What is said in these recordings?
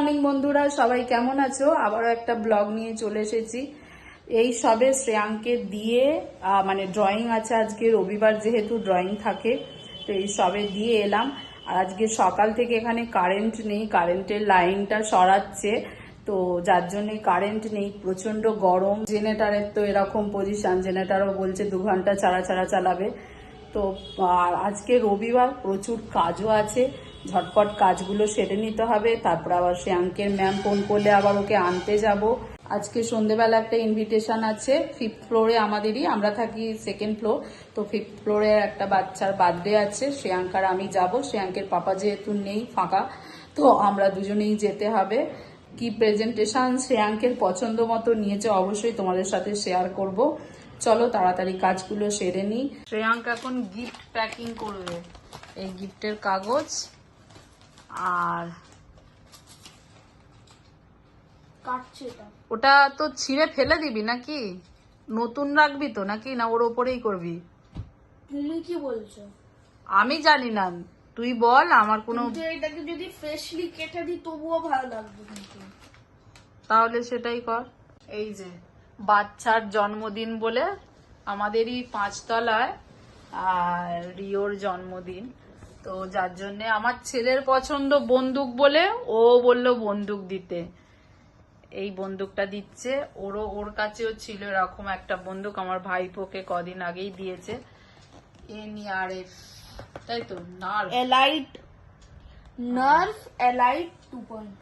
Morning বন্ধুরা, সবাই কেমন আছো? আবারও একটা ব্লগ নিয়ে চলে এসেছি। এই সবে শ্রেয়াঙ্কে দিয়ে মানে ড্রয়িং আছে আজকে, রবিবার যেহেতু ড্রয়িং থাকে, তো এই সবে দিয়ে এলাম। আর আজকে সকাল থেকে এখানে কারেন্ট নেই কারেন্টের লাইনটা সরাচ্ছে। তো যার জন্য কারেন্ট নেই প্রচণ্ড গরম। জেনারেটারের তো এরকম পজিশন জেনারেটারও বলছে দু ঘণ্টা ছাড়া ছাড়া চালাবে। তো আজকে রবিবার প্রচুর কাজও আছে। ঝটপট কাজগুলো সেরে নিতে হবে। তারপর আবার শ্রেয়াঙ্কের ম্যাম ফোন করলে আবার ওকে আনতে যাব। আজকে সন্ধেবেলা একটা ইনভিটেশন আছে। ফিফথ ফ্লোরে আমাদেরই, আমরা থাকি সেকেন্ড ফ্লোর তো ফিফথ ফ্লোরে একটা বাচ্চার বার্থডে আছে শ্রেয়াঙ্কার আমি যাব। শ্রেয়াঙ্কের পাপা যেহেতু নেই, ফাঁকা। তো আমরা দুজনেই যেতে হবে। কি প্রেজেন্টেশন শ্রেয়াঙ্কের পছন্দ মতো নিয়েছে অবশ্যই তোমাদের সাথে শেয়ার করব। চলো তাড়াতাড়ি কাজগুলো সেরে নিই শ্রেয়াঙ্ক এখন গিফট প্যাকিং করবে। এই গিফটের কাগজ আর ওটা তো ছিঁড়ে ফেলে দিবি নাকি? নতুন রাখবি তো নাকি? না ওর ওপরেই করবি? তুমি কি বলছো? আমি জানি না। তুই বল আমার কোনো এটাকে যদি ফ্রেশলি কেটে দিই তবুও ভালো লাগবে কিন্তু। তাহলে সেটাই কর। এই যে বাচ্চার জন্মদিন বলে আমাদেরই পাঁচতলায় আর রিওর জন্মদিন। তো যার জন্যে আমার ছেলের পছন্দ বন্দুক বলে ও বলল বন্দুক দিতে। এই বন্দুকটা দিচ্ছে। ওরও ওর কাছেও ছিল এরকম একটা বন্দুক। আমার ভাইপোকে কদিন আগেই দিয়েছে। তাই তো? Nerve. Elite nerve elite two point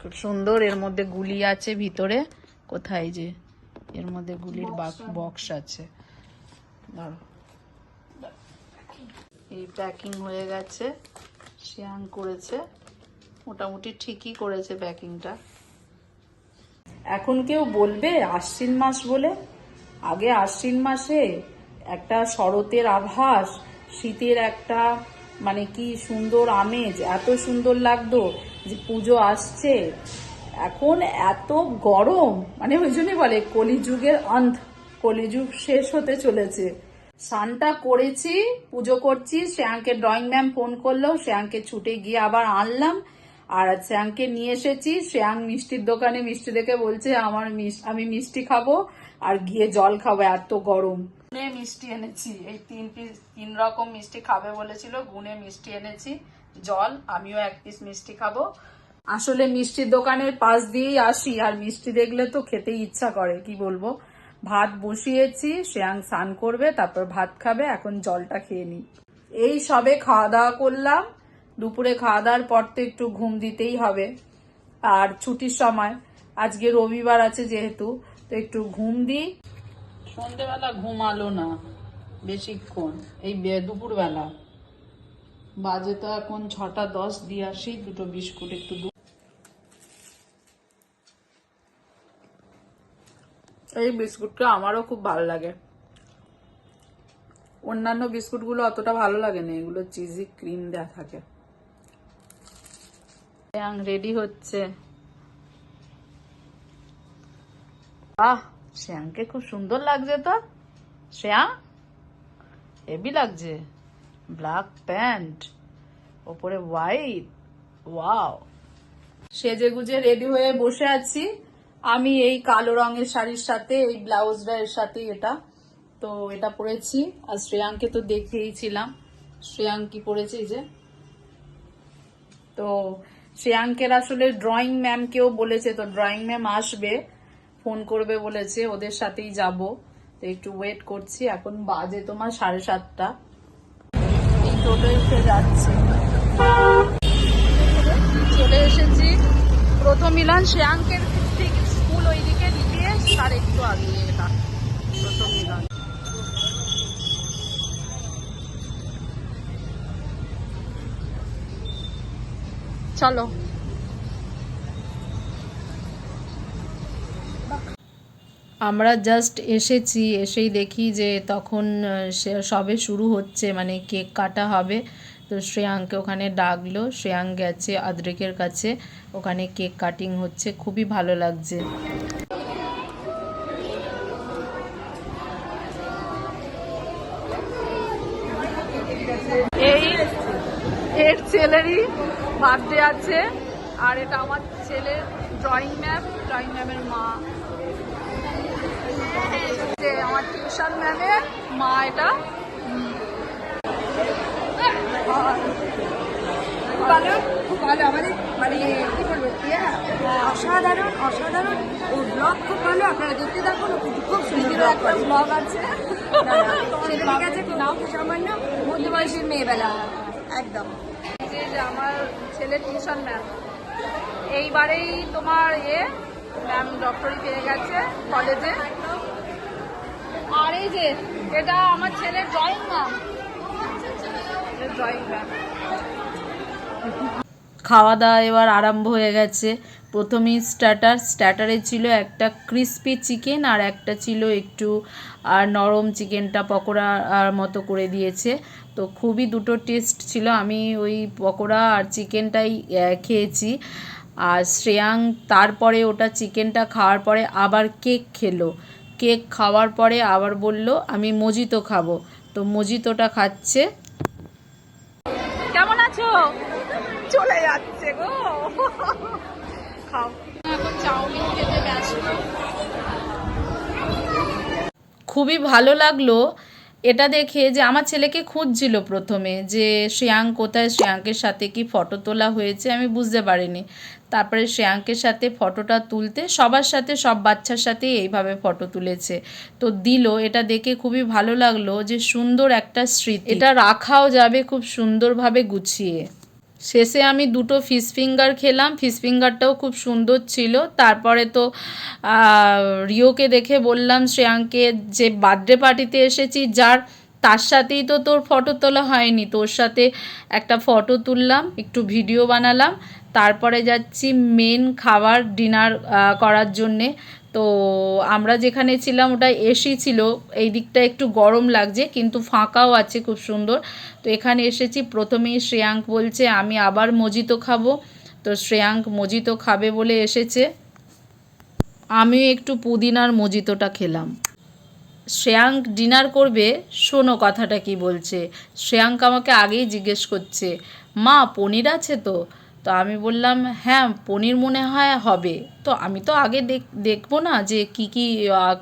খুব সুন্দর এর মধ্যে গুলি আছে ভিতরে। কোথায় যে? এর মধ্যে গুলির বক্স আছে। দাঁড়াও। এই প্যাকিং হয়ে গেছে। শ্যাং করেছে। মোটামুটি ঠিকই করেছে প্যাকিংটা এখন কেউ বলবে আশ্বিন মাস বলে? আগে আশ্বিন মাসে একটা শরতের আভাস শীতের একটা মানে কি সুন্দর আমেজ এত সুন্দর লাগতো যে পুজো আসছে। এখন এত গরম মানে ওই জন্যই বলে কলিযুগের অন্ত কলিযুগ শেষ হতে চলেছে। স্নানটা করেছি, পুজো করছি, শ্রেয়াঙ্কে ড্রয়িং ম্যাম ফোন করল, শ্রেয়াঙ্কে ছুটে গিয়ে আবার আনলাম, আর শ্রেয়াঙ্কে নিয়ে এসেছি। শ্রেয়াং মিষ্টির দোকানে মিষ্টি দেখে বলছে, আমার আমি মিষ্টি খাব, আর গিয়ে জল খাব, এত গরম। গুনে মিষ্টি এনেছি, এই তিন পিস তিন রকম মিষ্টি খাবে বলেছিল, গুনে মিষ্টি এনেছি। জল, আমিও এক পিস মিষ্টি খাব। আসলে মিষ্টির দোকানের পাশ দিয়েই আসি, আর মিষ্টি দেখলে তো খেতেই ইচ্ছা করে, কি বলব? ভাত বসিয়েছি শ্রেয়াং স্নান করবে, তারপর ভাত খাবে, এখন জলটা খেয়ে নি এই সবে খাওয়া দাওয়া করলাম, দুপুরে খাওয়া দাওয়ার পর তো একটু ঘুম দিতেই হবে। আর ছুটির সময়, আজকে রবিবার আছে যেহেতু, তো একটু ঘুম দিই। সন্ধেবেলা ঘুমালো না, বেশিক্ষণ, এই দুপুরবেলা। বাজে তো এখন ছটা দশ, দিয়ে আসি, দুটো বিস্কুট, একটু এই বিস্কুটটা আমারও খুব ভালো লাগে। অন্যান্য বিস্কুটগুলো অতটা ভালো লাগে না এগুলো চিজি ক্রিম দেওয়া থাকে। রেডি হচ্ছে। আহ শ্যাংকে খুব সুন্দর লাগছে তো। শ্যাং হেভি লাগছে। ব্ল্যাক প্যান্ট ওপরে হোয়াইট ওয়াও। সেজে গুজে রেডি হয়ে বসে আছি। আমি এই কালো রঙের শাড়ির সাথে, এই ব্লাউজটা এর সাথে এটা। তো এটা পরেছি। আর শ্রেয়াংকে তো দেখেইছিলাম শ্রেয়াং কি পরেছে যে? তো শ্রেয়াঙ্কের আসলে ড্রয়িং ম্যাম কেও বলেছে, তো ড্রয়িং ম্যাম আসবে। ফোন করবে বলেছে, ওদের সাথেই যাব। তো একটু ওয়েট করছি। এখন বাজে তোমার সাড়ে সাতটা। এই টোটো এসে যাচ্ছে। চলে এসেছি। প্রথম মিলন শ্রেয়াঙ্কের একটু আগে এটা প্রথম চলো। আমরা জাস্ট এসেছি, এসেই দেখি যে তখন সবে শুরু হচ্ছে মানে কেক কাটা হবে। তো শ্রেয়াংকে ওখানে ডাকলো, শ্রেয়াং গেছে আদ্রিকের কাছে। ওখানে কেক কাটিং হচ্ছে, খুবই ভালো লাগছে এই এর ছেলেরই বার্থডে আছে। আর এটা আমার ছেলের ড্রয়িং ম্যাম ড্রয়িং ম্যামের মা। যে আমার টিউশন ম্যামের মা এটা। ভালো খুব ভালো আমাদের মানে কি বলব অসাধারণ অসাধারণ। ওর ব্লগ খুব ভালো আপনারা দেখতে থাকুন খুব সুন্দর একটা ব্লগ আছে। ঠিক সামান্য মধ্যবয়সের মেয়েবেলা। একদম। যে যে আমার ছেলে টিউশন ম্যাম এইবারেই তোমার ইয়ে ম্যাম ডক্টরি পেয়ে গেছে কলেজে আর এই যে, এটা আমার ছেলের ড্রয়িং ম্যাম ড্রয়িং ম্যাম খাওয়া দাওয়া এবার আরম্ভ হয়ে গেছে। প্রথমেই স্টার্টার স্টার্টারে ছিল একটা ক্রিস্পি চিকেন আর একটা ছিল একটু আর নরম চিকেনটা পকোড়া মতো করে দিয়েছে। তো খুবই দুটো টেস্ট ছিল। আমি ওই পকোড়া আর চিকেনটাই খেয়েছি। আর শ্রেয়াং তারপরে ওটা চিকেনটা খাওয়ার পরে আবার কেক খেলো। কেক খাওয়ার পরে আবার বলল আমি মজিতো খাব। তো মজিতোটা খাচ্ছে। কেমন আছো? চলে যাচ্ছে গো। খাও। এখন চাউমিন খেতে ব্যস্ত। খুবই ভালো লাগল। এটা দেখে যে আমার ছেলেকে খুঁজছিল প্রথমে যে শ্রেয়াং কোথায়, শ্রেয়াঙ্কের সাথে কি ফটো তোলা হয়েছে আমি বুঝতে পারিনি। তারপরে শ্রেয়াঙ্কের সাথে ফটোটা তুলতে সবার সাথে, সব বাচ্চার সাথে এইভাবে ফটো তুলেছে। তো দিল, এটা দেখে খুবই ভালো লাগল যে সুন্দর একটা স্মৃতি। এটা রাখাও যাবে খুব সুন্দরভাবে গুছিয়ে। শেষে আমি দুটো ফিশ ফিঙ্গার খেলাম। ফিশ ফিঙ্গারটাও খুব সুন্দর ছিল। তারপরে তো রিওকে দেখে বললাম শ্রেয়াঙ্কে যে বার্থডে পার্টিতে এসেছি, যার, তার সাথেই তো তোর ফটো তোলা হয়নি। তোর সাথে একটা ফটো তুললাম, একটু ভিডিও বানালাম। তারপরে যাচ্ছি মেন খাবার ডিনার করার জন্যে। তো আমরা যেখানে ছিলাম ওটা এসি ছিল, এই দিকটা একটু গরম লাগছে, কিন্তু ফাঁকাও আছে খুব সুন্দর। তো এখানে এসেছি, প্রথমেই শ্রেয়াঙ্ক বলছে, আমি আবার মজিতো খাব। তো শ্রেয়াঙ্ক মজিতো খাবে বলে এসেছে। আমিও একটু পুদিনার মজিতোটা খেলাম। শ্রেয়াঙ্ক ডিনার করবে, শোনো কথাটা কি বলছে। শ্রেয়াঙ্ক আমাকে আগেই জিজ্ঞেস করছে, মা, পনির আছে তো? তো আমি বললাম হ্যাঁ পনির মনে হয় হবে। তো আমি তো আগে দেখ, দেখব না যে কি কি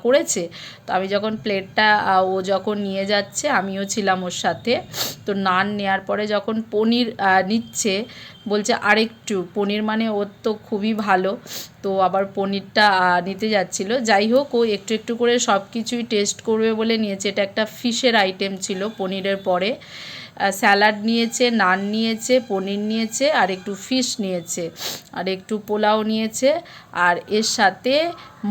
করেছে। তো আমি যখন প্লেটটা ও যখন নিয়ে যাচ্ছে, আমিও ছিলাম ওর সাথে। তো নান নেওয়ার পরে যখন পনির নিচ্ছে, বলছে আরেকটু, পনির মানে ওর তো খুবই ভালো। তো আবার পনিরটা নিতে যাচ্ছিল। যাই হোক, ও একটু একটু করে সব কিছুই টেস্ট করবে বলে নিয়েছে। এটা একটা ফিশের আইটেম ছিল পনিরের পরে। স্যালাড নিয়েছে, নান নিয়েছে, পনির নিয়েছে, আর একটু ফিশ নিয়েছে। আর একটু পোলাও নিয়েছে। আর এর সাথে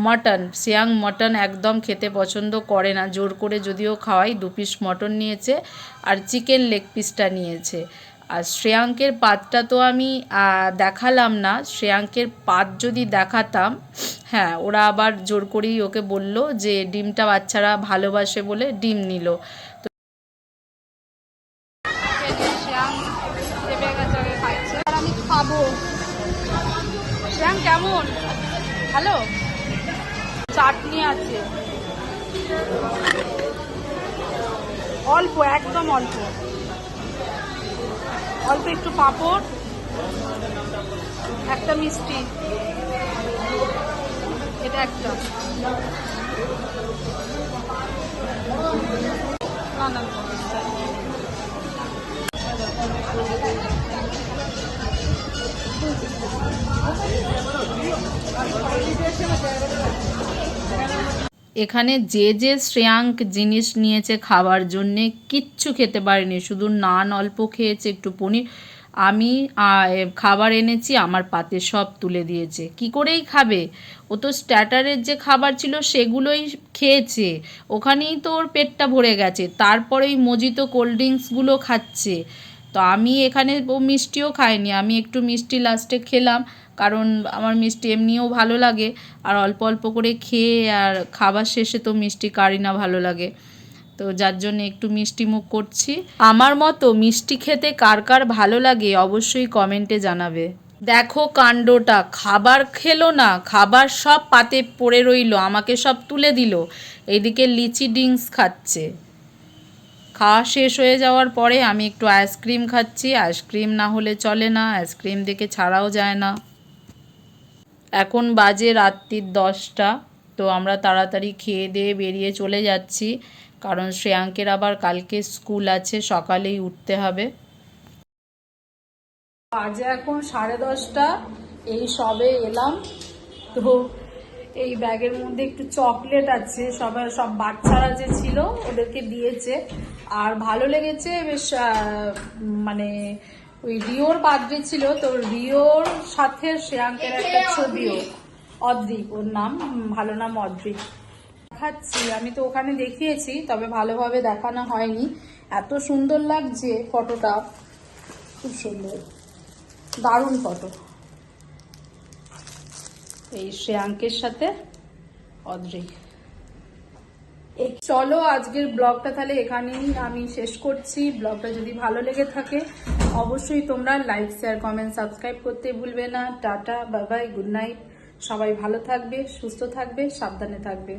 মটন, সিয়াং মটন একদম খেতে পছন্দ করে না। জোর করে যদিও খাওয়াই, দু পিস মটন নিয়েছে আর চিকেন লেগ পিসটা নিয়েছে। আর শ্রেয়াঙ্কের পাতটা তো আমি দেখালাম না। শ্রেয়াঙ্কের পাত যদি দেখাতাম হ্যাঁ ওরা আবার জোর করেই ওকে বলল যে, ডিমটা বাচ্চারা ভালোবাসে বলে ডিম নিল। হ্যালো চাটনি আছে। অল্প, একদম অল্প। অল্প একটু পাঁপড়, একটা মিষ্টি। এটা একটা। না না। এখানে যে যে শ্রেয়াঙ্ক জিনিস নিয়েছে খাবার জন্যে কিচ্ছু খেতে পারেনি, শুধু নান অল্প খেয়েছে, একটু পনির। আমি খাবার এনেছি, আমার পাতে সব তুলে দিয়েছে। কি করেই খাবে? ও তো স্ট্যাটারের যে খাবার ছিল সেগুলোই খেয়েছে। ওখানেই তো ওর পেটটা ভরে গেছে। তারপরেই মজিতো কোল্ড ড্রিঙ্কসগুলো খাচ্ছে। তো আমি এখানে মিষ্টিও খাইনি, আমি একটু মিষ্টি লাস্টে খেলাম, কারণ আমার মিষ্টি এমনিও ভালো লাগে, আর অল্প অল্প করে খেয়ে আর খাবার শেষে তো মিষ্টি কারি না ভালো লাগে। তো যার জন্য একটু মিষ্টি মুখ করছি। আমার মতো মিষ্টি খেতে কার কার ভালো লাগে অবশ্যই কমেন্টে জানাবে। দেখো কাণ্ডটা, খাবার খেলো না, খাবার সব পাতে পড়ে রইল, আমাকে সব তুলে দিল এইদিকে লিচি ড্রিঙ্কস খাচ্ছে। খাওয়া শেষ হয়ে যাওয়ার পরে আমি একটু আইসক্রিম খাচ্ছি। আইসক্রিম না হলে চলে না, আইসক্রিম দেখে ছাড়াও যায় না। এখন বাজে রাত্রির দশটা, তো আমরা তাড়াতাড়ি খেয়ে দিয়ে বেরিয়ে চলে যাচ্ছি। কারণ শ্রেয়াঙ্কের আবার কালকে স্কুল আছে, সকালেই উঠতে হবে। বাজে এখন সাড়ে দশটা, এই সবে এলাম। তো এই ব্যাগের মধ্যে একটু চকলেট আছে সবাই সব বাচ্চারা যে ছিল ওদেরকে দিয়েছে। আর ভালো লেগেছে বেশ মানে ওই রিওর বার্থডে ছিল তো রিওর সাথে শ্রেয়াঙ্কের একটা ছবিও। অদ্রিক। ওর নাম ভালো নাম অদ্রিক। দেখাচ্ছি আমি তো ওখানে দেখিয়েছি তবে ভালোভাবে দেখানো হয়নি। এত সুন্দর লাগছে ফটোটা। খুব সুন্দর। দারুণ ফটো। এই শ্রেয়াঙ্কের সাথে অদ্রিক চলো আজকের ব্লগটা তাহলে এখানেই আমি শেষ করছি। ব্লগটা যদি ভালো লেগে থাকে, অবশ্যই তোমরা লাইক শেয়ার কমেন্ট সাবস্ক্রাইব করতে ভুলবে না। টাটা বাবাই বাই গুড নাইট সবাই ভালো থাকবে, সুস্থ থাকবে, সাবধানে থাকবে।